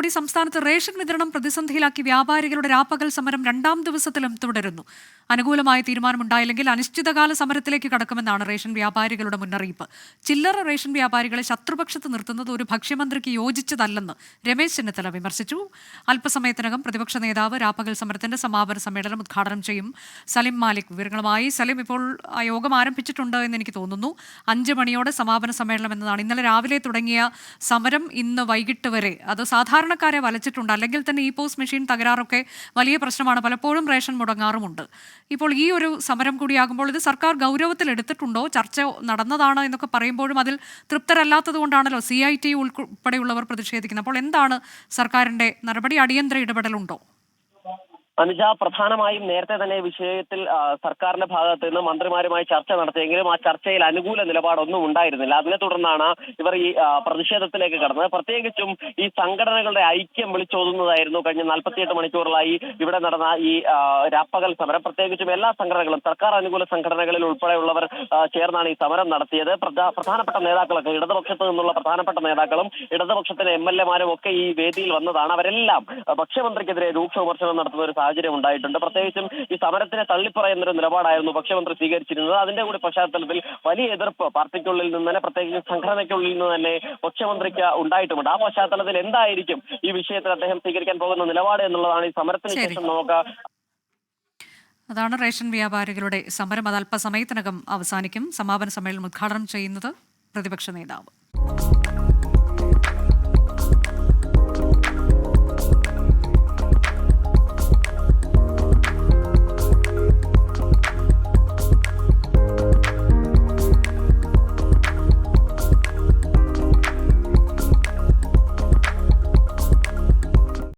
കൂടി സംസ്ഥാനത്ത് റേഷൻ വിതരണം പ്രതിസന്ധിയിലാക്കി വ്യാപാരികളുടെ രാപ്പകൽ സമരം രണ്ടാം ദിവസത്തിലും തുടരുന്നു. അനുകൂലമായ തീരുമാനമുണ്ടായില്ലെങ്കിൽ അനിശ്ചിതകാല സമരത്തിലേക്ക് കടക്കുമെന്നാണ് റേഷൻ വ്യാപാരികളുടെ മുന്നറിയിപ്പ്. ചില്ലറ റേഷൻ വ്യാപാരികളെ ശത്രുപക്ഷത്ത് നിർത്തുന്നത് ഒരു ഭക്ഷ്യമന്ത്രിക്ക് യോജിച്ചതല്ലെന്ന് രമേശ് ചെന്നിത്തല വിമർശിച്ചു. അല്പസമയത്തിനകം പ്രതിപക്ഷ നേതാവ് രാപ്പകൽ സമരത്തിന്റെ സമാപന സമ്മേളനം ഉദ്ഘാടനം ചെയ്യും. സലിം മാലിക് വിവരങ്ങളുമായി. സലിം ഇപ്പോൾ യോഗം ആരംഭിച്ചിട്ടുണ്ട് എന്ന് എനിക്ക് തോന്നുന്നു. അഞ്ച് മണിയോടെ സമാപന സമ്മേളനം എന്നതാണ്. ഇന്നലെ രാവിലെ തുടങ്ങിയ സമരം ഇന്ന് വൈകിട്ട് വരെ. അത് സാധാരണക്കാരെ വലച്ചിട്ടുണ്ട്. അല്ലെങ്കിൽ തന്നെ ഈ പോസ്റ്റ് മെഷീൻ തകരാറൊക്കെ വലിയ പ്രശ്നമാണ്. പലപ്പോഴും റേഷൻ മുടങ്ങാറുമുണ്ട്. ഇപ്പോൾ ഈ ഒരു സമരം കൂടിയാകുമ്പോൾ ഇത് സർക്കാർ ഗൗരവത്തിൽ എടുത്തിട്ടുണ്ടോ? ചർച്ച നടന്നതാണ് എന്നൊക്കെ പറയുമ്പോഴും അതിൽ തൃപ്തരല്ലാത്തത് കൊണ്ടാണല്ലോ സി ഐ ടി ഉൾപ്പെടെയുള്ളവർ പ്രതിഷേധിക്കുന്നത്. അപ്പോൾ എന്താണ് സർക്കാരിന്റെ നടപടി? അടിയന്തര ഇടപെടലുണ്ടോ? അനുജ പ്രധാനമായും നേരത്തെ തന്നെ വിഷയത്തിൽ സർക്കാരിന്റെ ഭാഗത്ത് നിന്ന് മന്ത്രിമാരുമായി ചർച്ച നടത്തിയെങ്കിലും ആ ചർച്ചയിൽ അനുകൂല നിലപാടൊന്നും ഉണ്ടായിരുന്നില്ല. അതിനെ തുടർന്നാണ് ഇവർ ഈ പ്രതിഷേധത്തിലേക്ക് കടന്നത്. പ്രത്യേകിച്ചും ഈ സംഘടനകളുടെ ഐക്യം വിളിച്ചോതുന്നതായിരുന്നു കഴിഞ്ഞ നാൽപ്പത്തിയെട്ട് മണിക്കൂറിലായി ഇവിടെ നടന്ന ഈ രാപ്പകൽ സമരം. പ്രത്യേകിച്ചും എല്ലാ സംഘടനകളും സർക്കാർ അനുകൂല സംഘടനകളിൽ ഉൾപ്പെടെയുള്ളവർ ചേർന്നാണ് ഈ സമരം നടത്തിയത്. പ്രധാ- പ്രധാനപ്പെട്ട നേതാക്കളൊക്കെ ഇടതുപക്ഷത്ത് നിന്നുള്ള പ്രധാനപ്പെട്ട നേതാക്കളും ഇടതുപക്ഷത്തിലെ എം എൽ എമാരും ഒക്കെ ഈ വേദിയിൽ വന്നതാണ്. അവരെല്ലാം ഭക്ഷ്യമന്ത്രിക്കെതിരെ രൂക്ഷ വിമർശനം നടത്തുന്ന ഒരു ഉണ്ടായിട്ടുണ്ട്. പ്രത്യേകിച്ചും ഈ സമരത്തിനെ തള്ളിപ്പറയുന്ന ഒരു നിലപാടായിരുന്നു പക്ഷമന്ത്രി സ്വീകരിച്ചിരുന്നത്. അതിന്റെ കൂടി പശ്ചാത്തലത്തിൽ വലിയ എതിർപ്പ് പാർട്ടിക്കുള്ളിൽ നിന്ന് തന്നെ പ്രത്യേകിച്ച് സംഘടനയ്ക്കുള്ളിൽ നിന്ന് തന്നെ മുഖ്യമന്ത്രിക്ക് ഉണ്ടായിട്ടുമുണ്ട്. ആ പശ്ചാത്തലത്തിൽ എന്തായിരിക്കും ഈ വിഷയത്തിൽ അദ്ദേഹം സ്വീകരിക്കാൻ പോകുന്ന നിലപാട് എന്നുള്ളതാണ് ഈ സമരത്തിന് ശേഷം നമുക്ക് അതാണ് റേഷൻ വ്യാപാരികളുടെ സമരം. അത് അല്പസമയത്തിനകം അവസാനിക്കും. സമാപന സമ്മേളനം ഉദ്ഘാടനം ചെയ്യുന്നത് പ്രതിപക്ഷ നേതാവ്.